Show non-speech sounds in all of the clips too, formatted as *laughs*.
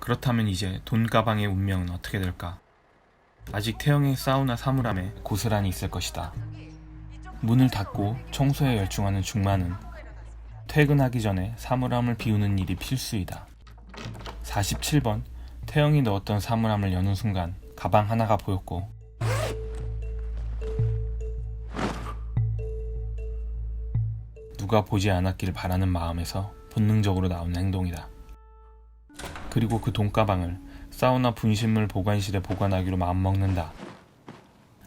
그렇다면 이제 돈 가방의 운명은 어떻게 될까? 아직 태영의 사우나 사물함에 고스란히 있을 것이다. 문을 닫고 청소에 열중하는 중만은 퇴근하기 전에 사물함을 비우는 일이 필수이다. 47번 태영이 넣었던 사물함을 여는 순간 가방 하나가 보였고 누가 보지 않았길 바라는 마음에서 본능적으로 나온 행동이다. 그리고 그 돈가방을 사우나 분신물 보관실에 보관하기로 마음먹는다.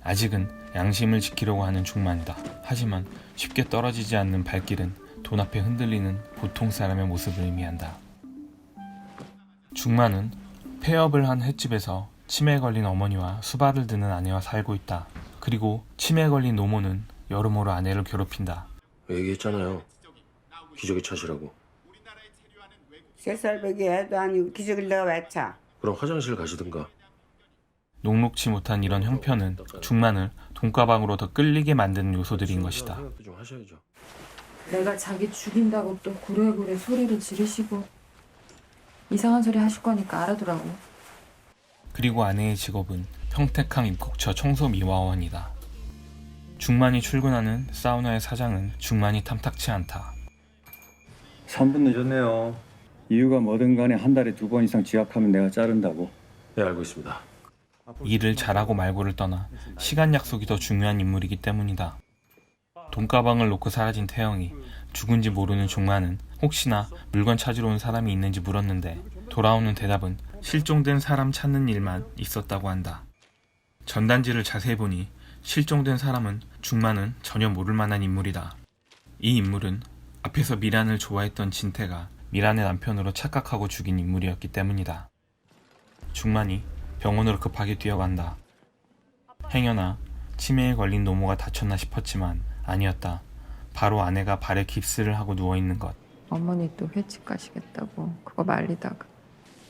아직은 양심을 지키려고 하는 중만이다. 하지만 쉽게 떨어지지 않는 발길은 돈 앞에 흔들리는 보통 사람의 모습을 의미한다. 중만은 폐업을 한 횟집에서 치매에 걸린 어머니와 수발을 드는 아내와 살고 있다. 그리고 치매에 걸린 노모는 여러모로 아내를 괴롭힌다. 얘기했잖아요. 기저귀 차시라고. 세 살배기 애도 아니고 기저귀를 내가 왜 차? 그럼 화장실 가시든가. 녹록치 못한 이런 형편은 중만을 돈가방으로 더 끌리게 만드는 요소들인 것이다. 생각도 좀 하셔야죠. 내가 자기 죽인다고 또 고래고래 소리를 지르시고 이상한 소리 하실 거니까 알아두라고. 그리고 아내의 직업은 평택항 입국처 청소 미화원이다. 중만이 출근하는 사우나의 사장은 중만이 탐탁치 않다. 3분 늦었네요. 이유가 뭐든 간에 한 달에 두 번 이상 지각하면 내가 자른다고. 네 알고 있습니다. 일을 잘하고 말고를 떠나 시간 약속이 더 중요한 인물이기 때문이다. 돈가방을 놓고 사라진 태영이 죽은지 모르는 중만은 혹시나 물건 찾으러 온 사람이 있는지 물었는데 돌아오는 대답은 실종된 사람 찾는 일만 있었다고 한다. 전단지를 자세히 보니 실종된 사람은 중만은 전혀 모를 만한 인물이다. 이 인물은 앞에서 미란을 좋아했던 진태가 미란의 남편으로 착각하고 죽인 인물이었기 때문이다. 중만이 병원으로 급하게 뛰어간다. 행여나 치매에 걸린 노모가 다쳤나 싶었지만 아니었다. 바로 아내가 발에 깁스를 하고 누워있는 것. 어머니 또 횟집 가시겠다고 그거 말리다가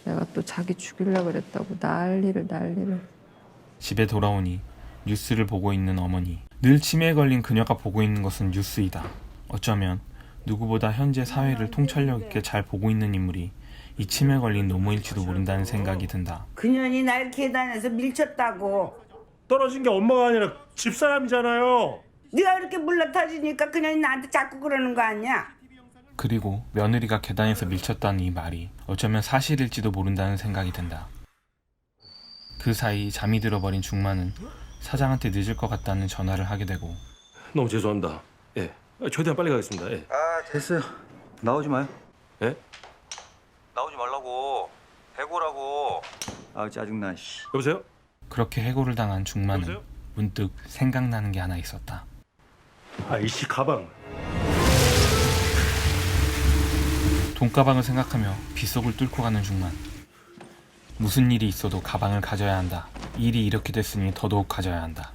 내가 또 자기 죽이려고 그랬다고 난리를 난리를. 집에 돌아오니 뉴스를 보고 있는 어머니. 늘 치매에 걸린 그녀가 보고 있는 것은 뉴스이다. 어쩌면 누구보다 현재 사회를 통찰력 있게 잘 보고 있는 인물이 이 치매에 걸린 노모일지도 모른다는 생각이 든다. 그년이 날 계단에서 밀쳤다고. 떨어진 게 엄마가 아니라 집사람이잖아요. 네가 그렇게 물러터지니까 그년이 나한테 자꾸 그러는 거 아니야? 그리고 며느리가 계단에서 밀쳤다는 이 말이 어쩌면 사실일지도 모른다는 생각이 든다. 그 사이 잠이 들어버린 중만은 사장한테 늦을 것 같다는 전화를 하게 되고 너무 죄송합니다. 예. 아, 최대한 빨리 가겠습니다. 예. 아 됐어요. 나오지 마요. 예? 나오지 말라고. 해고라고. 아 짜증나. 씨. 여보세요? 그렇게 해고를 당한 중만은 여보세요? 문득 생각나는 게 하나 있었다. 아 이씨 가방. 돈가방을 생각하며 빗속을 뚫고 가는 중만. 무슨 일이 있어도 가방을 가져야 한다. 일이 이렇게 됐으니 더더욱 가져야 한다.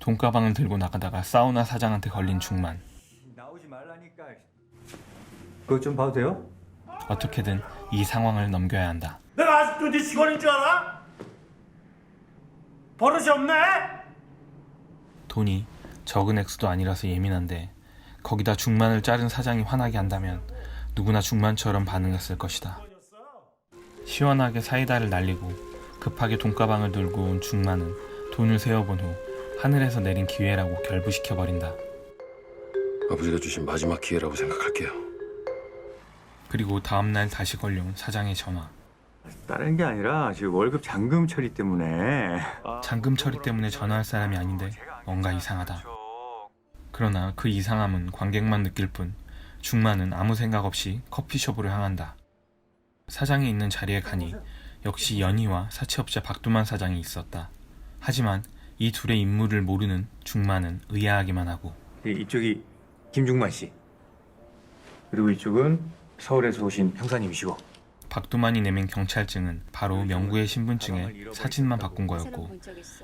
돈가방을 들고 나가다가 사우나 사장한테 걸린 중만. 나오지 말라니까. 그것 좀 봐도 돼요? 어떻게든 이 상황을 넘겨야 한다. 내가 아직도 네 직원인 줄 알아? 버릇이 없네. 돈이 적은 액수도 아니라서 예민한데 거기다 중만을 자른 사장이 화나게 한다면 누구나 중만처럼 반응했을 것이다. 시원하게 사이다를 날리고 급하게 돈가방을 들고 온 중만은 돈을 세어본 후 하늘에서 내린 기회라고 결부시켜 버린다. 아버지가 주신 마지막 기회라고 생각할게요. 그리고 다음날 다시 걸려온 사장의 전화. 다른 게 아니라 지금 월급 잔금 처리 때문에. 잔금 처리 때문에 전화할 사람이 아닌데 뭔가 이상하다. 그러나 그 이상함은 관객만 느낄 뿐 중만은 아무 생각 없이 커피숍으로 향한다. 사장이 있는 자리에 가니 역시 연희와 사채업자 박두만 사장이 있었다. 하지만 이 둘의 인물을 모르는 중만은 의아하기만 하고 이- 이쪽이 김중만 씨. 그리고 이쪽은 서울에서 오신 형사님이시고. 박두만이 내민 경찰증은 바로 명구의 신분증에 사진만 바꾼 거였고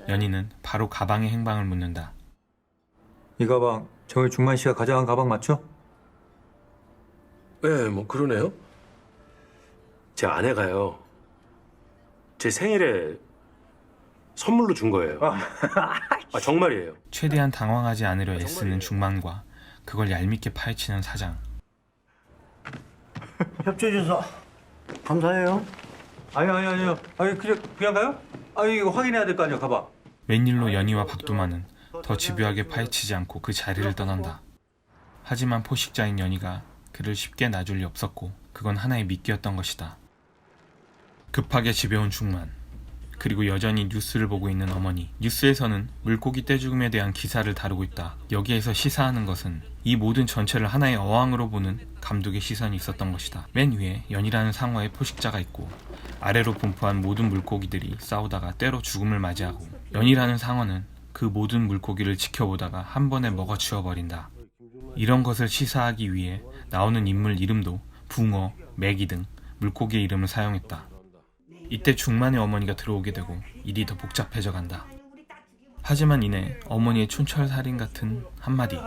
연희는 바로 가방의 행방을 묻는다. 이 가방 정일 중만 씨가 가져간 가방 맞죠? 예, 뭐 그러네요. 제 아내가요. 제 생일에 선물로 준 거예요. *laughs* 아 정말이에요. 최대한 당황하지 않으려 애쓰는 중만과 그걸 얄밉게 파헤치는 사장. 협조해줘서 감사해요. 아니 아니 아니요. 아니 그냥 그냥 가요? 아니 이거 확인해야 될 거 아니야. 가봐. 웬일로 연희와 박두만은 더 집요하게 파헤치지 않고 그 자리를 떠난다. 하지만 포식자인 연희가 그를 쉽게 놔줄 리 없었고 그건 하나의 미끼였던 것이다. 급하게 집에 온 중만 그리고 여전히 뉴스를 보고 있는 어머니 뉴스에서는 물고기 떼죽음에 대한 기사를 다루고 있다. 여기에서 시사하는 것은 이 모든 전체를 하나의 어항으로 보는 감독의 시선이 있었던 것이다. 맨 위에 연이라는 상어의 포식자가 있고 아래로 분포한 모든 물고기들이 싸우다가 때로 죽음을 맞이하고 연이라는 상어는 그 모든 물고기를 지켜보다가 한 번에 먹어치워 버린다. 이런 것을 시사하기 위해 나오는 인물 이름도 붕어, 메기 등 물고기의 이름을 사용했다. 이때 중만의 어머니가 들어오게 되고 일이 더 복잡해져 간다. 하지만 이내 어머니의 촌철살인 같은 한마디.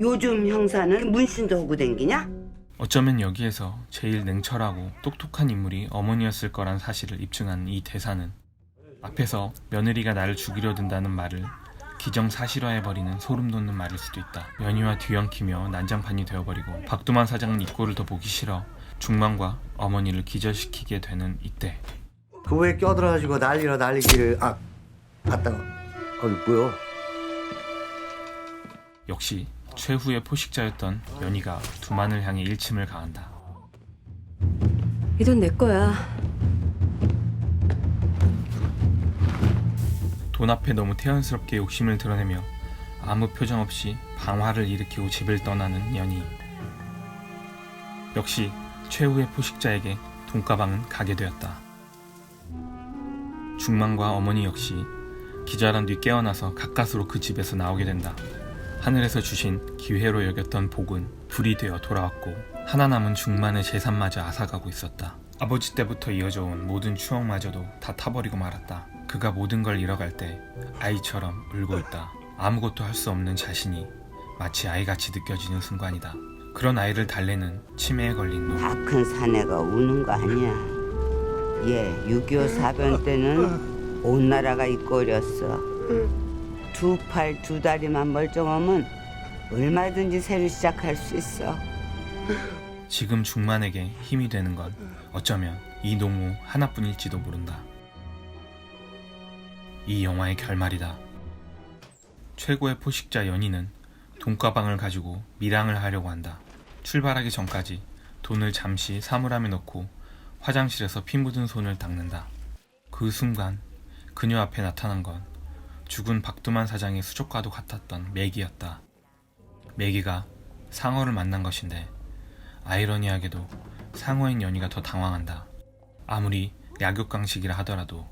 요즘 형사는 문신도 하고 댕기냐? 어쩌면 여기에서 제일 냉철하고 똑똑한 인물이 어머니였을 거란 사실을 입증한 이 대사는 앞에서 며느리가 나를 죽이려 든다는 말을 기정사실화해버리는 소름 돋는 말일 수도 있다. 연희와 뒤엉키며 난장판이 되어버리고 박두만 사장은 이 꼴을 더 보기 싫어 중만과 어머니를 기절시키게 되는 이때 그왜 껴들어가지고 난리나 난리기를 아 아따가 어이 뭐야 역시 최후의 포식자였던 연희가 두만을 향해 일침을 가한다. 이 돈 내 거야. 돈 앞에 너무 태연스럽게 욕심을 드러내며 아무 표정 없이 방화를 일으키고 집을 떠나는 연희. 역시 최후의 포식자에게 돈가방은 가게 되었다. 중만과 어머니 역시 기절한 뒤 깨어나서 가까스로 그 집에서 나오게 된다. 하늘에서 주신 기회로 여겼던 복은 불이 되어 돌아왔고 하나 남은 중만의 재산마저 앗아가고 있었다. 아버지 때부터 이어져 온 모든 추억마저도 다 타버리고 말았다. 그가 모든 걸 잃어갈 때 아이처럼 울고 있다. 아무것도 할 수 없는 자신이 마치 아이같이 느껴지는 순간이다. 그런 아이를 달래는 치매에 걸린 노. 다큰 사내가 우는 거 아니야. 얘6.25 사변 때는 온 나라가 어렸어. 두 팔 두 다리만 멀쩡하면 얼마든지 새로 시작할 수 있어. 지금 중만에게 힘이 되는 건 어쩌면 이 농우 하나뿐일지도 모른다. 이 영화의 결말이다. 최고의 포식자 연희는 돈가방을 가지고 밀항을 하려고 한다. 출발하기 전까지 돈을 잠시 사물함에 넣고 화장실에서 피 묻은 손을 닦는다. 그 순간 그녀 앞에 나타난 건 죽은 박두만 사장의 수족과도 같았던 매기였다. 매기가 상어를 만난 것인데 아이러니하게도 상어인 연희가 더 당황한다. 아무리 약육강식이라 하더라도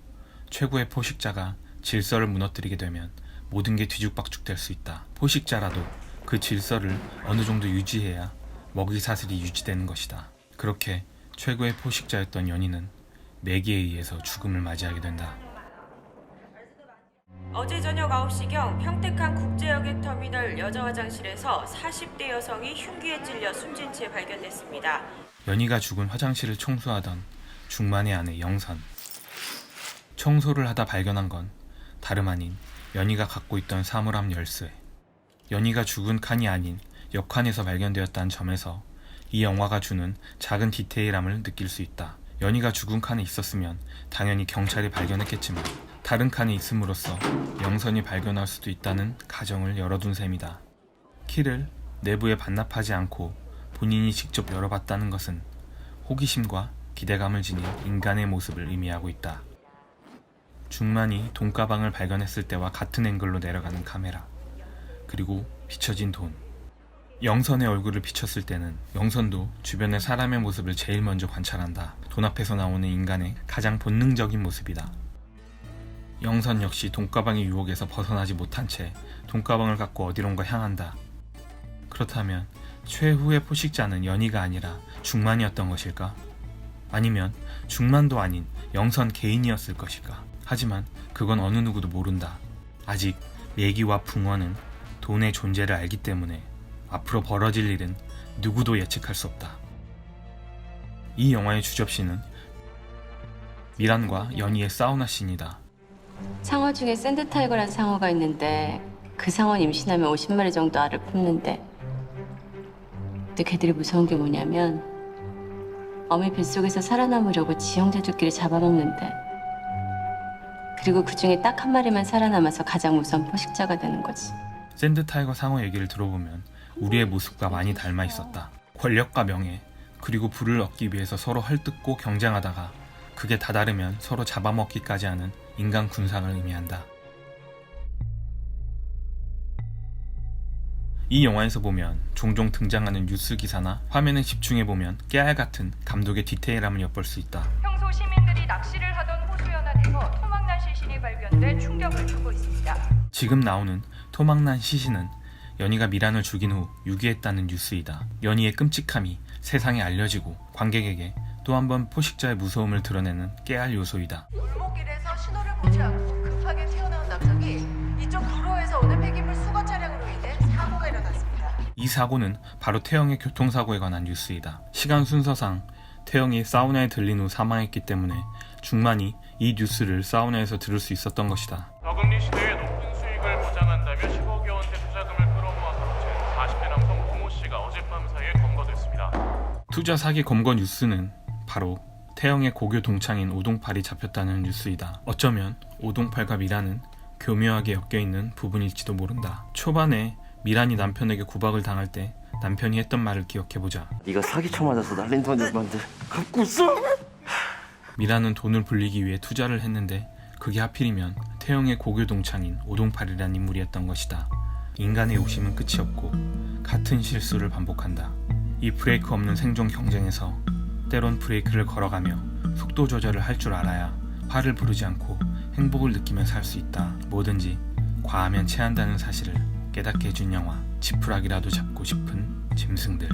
최고의 포식자가 질서를 무너뜨리게 되면 모든 게 뒤죽박죽 될 수 있다. 포식자라도 그 질서를 어느 정도 유지해야 먹이 사슬이 유지되는 것이다. 그렇게 최고의 포식자였던 연희는 매기에 의해서 죽음을 맞이하게 된다. 어제 저녁 9시경 평택항 국제여객 터미널 여자 화장실에서 40대 여성이 흉기에 찔려 숨진 채 발견됐습니다. 연희가 죽은 화장실을 청소하던 중만의 아내 영선. 청소를 하다 발견한 건 다름 아닌 연희가 갖고 있던 사물함 열쇠. 연희가 죽은 칸이 아닌 옆칸에서 발견되었다는 점에서 이 영화가 주는 작은 디테일함을 느낄 수 있다. 연희가 죽은 칸에 있었으면 당연히 경찰이 발견했겠지만 다른 칸에 있음으로써 영선이 발견할 수도 있다는 가정을 열어둔 셈이다. 키를 내부에 반납하지 않고 본인이 직접 열어봤다는 것은 호기심과 기대감을 지닌 인간의 모습을 의미하고 있다. 중만이 돈가방을 발견했을 때와 같은 앵글로 내려가는 카메라. 그리고 비춰진 돈. 영선의 얼굴을 비췄을 때는 영선도 주변의 사람의 모습을 제일 먼저 관찰한다. 돈 앞에서 나오는 인간의 가장 본능적인 모습이다. 영선 역시 돈가방의 유혹에서 벗어나지 못한 채 돈가방을 갖고 어디론가 향한다. 그렇다면 최후의 포식자는 연희가 아니라 중만이었던 것일까? 아니면 중만도 아닌 영선 개인이었을 것일까? 하지만 그건 어느 누구도 모른다. 아직 예기와 붕어는 돈의 존재를 알기 때문에 앞으로 벌어질 일은 누구도 예측할 수 없다. 이 영화의 주접시는 미란과 연희의 사우나 씬이다. 상어 중에 샌드타이거란 상어가 있는데 그 상어는 임신하면 50마리 정도 알을 품는데 근데 걔들이 무서운 게 뭐냐면 어미 뱃속에서 살아남으려고 지형제들끼리 잡아먹는데 그리고 그 중에 딱 한 마리만 살아남아서 가장 무서운 포식자가 되는 거지. 샌드타이거 상어 얘기를 들어보면 우리의 모습과 많이 닮아 있었다. 권력과 명예, 그리고 부를 얻기 위해서 서로 헐뜯고 경쟁하다가 그게 다다르면 서로 잡아먹기까지 하는 인간 군상을 의미한다. 이 영화에서 보면 종종 등장하는 뉴스 기사나 화면에 집중해 보면 깨알 같은 감독의 디테일함을 엿볼 수 있다. 평소 시민들이 낚시를 하던 호수 연안에서 토막난 시신이 발견돼 충격을 주고 있습니다. 지금 나오는 토막난 시신은 연희가 미란을 죽인 후 유기했다는 뉴스이다. 연희의 끔찍함이 세상에 알려지고 관객에게 또 한 번 포식자의 무서움을 드러내는 깨알 요소이다. 골목길에서 신호를 보지 않고 급하게 튀어나온 남성이 이쪽 도로에서 오는 폐기물 수거 차량으로 인해 사고가 일어났습니다. 이 사고는 바로 태영의 교통사고에 관한 뉴스이다. 시간 순서상 태영이 사우나에 들린 후 사망했기 때문에 중만이 이 뉴스를 사우나에서 들을 수 있었던 것이다. 저금리 시대에 높은 수익을 보장한다며 10억여 투자 사기 검거 뉴스는 바로 태영의 고교 동창인 오동팔이 잡혔다는 뉴스이다. 어쩌면 오동팔과 미란은 교묘하게 엮여있는 부분일지도 모른다. 초반에 미란이 남편에게 구박을 당할 때 남편이 했던 말을 기억해보자. 네가 사기쳐 맞아서 날린 돈 얼마인데 갖고 있어? 미란은 돈을 불리기 위해 투자를 했는데 그게 하필이면 태영의 고교 동창인 오동팔이라는 인물이었던 것이다. 인간의 욕심은 끝이 없고 같은 실수를 반복한다. 이 브레이크 없는 생존 경쟁에서 때론 브레이크를 걸어가며 속도 조절을 할 줄 알아야 화를 부르지 않고 행복을 느끼며 살 수 있다. 뭐든지 과하면 체한다는 사실을 깨닫게 해준 영화 지푸라기라도 잡고 싶은 짐승들.